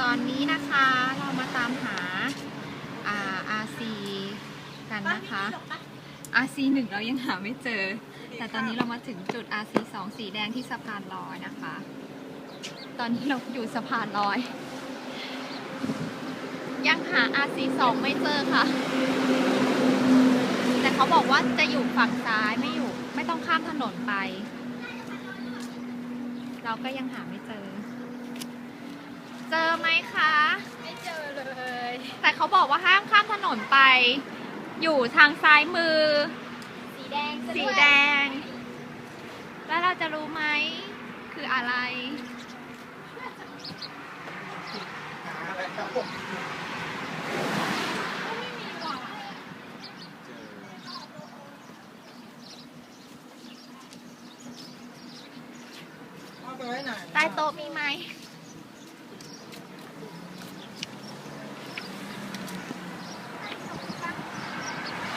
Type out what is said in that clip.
ตอนนี้นะคะเรามาตามหาอ่า RC กันนะคะ RC หนึ่งเรายังหาไม่เจอ แต่ตอนนี้เรามาถึงจุด RC สองสีแดงที่สะพานลอยนะคะ ตอนนี้เราอยู่สะพานลอย ยังหา RC สองไม่เจอค่ะ แต่เขาบอกว่าจะอยู่ฝั่งซ้ายไม่อยู่ ไม่ต้องข้ามถนนไป เราก็ยังหาไม่เจอ เจอไหมคะ ไม่เจอเลย แต่เขาบอกว่าห้ามข้ามถนนไป อยู่ทางซ้ายมือ สีแดงสีแดง แล้วเราจะรู้ไหม คืออะไรไาไใต้โต๊ะมีไหม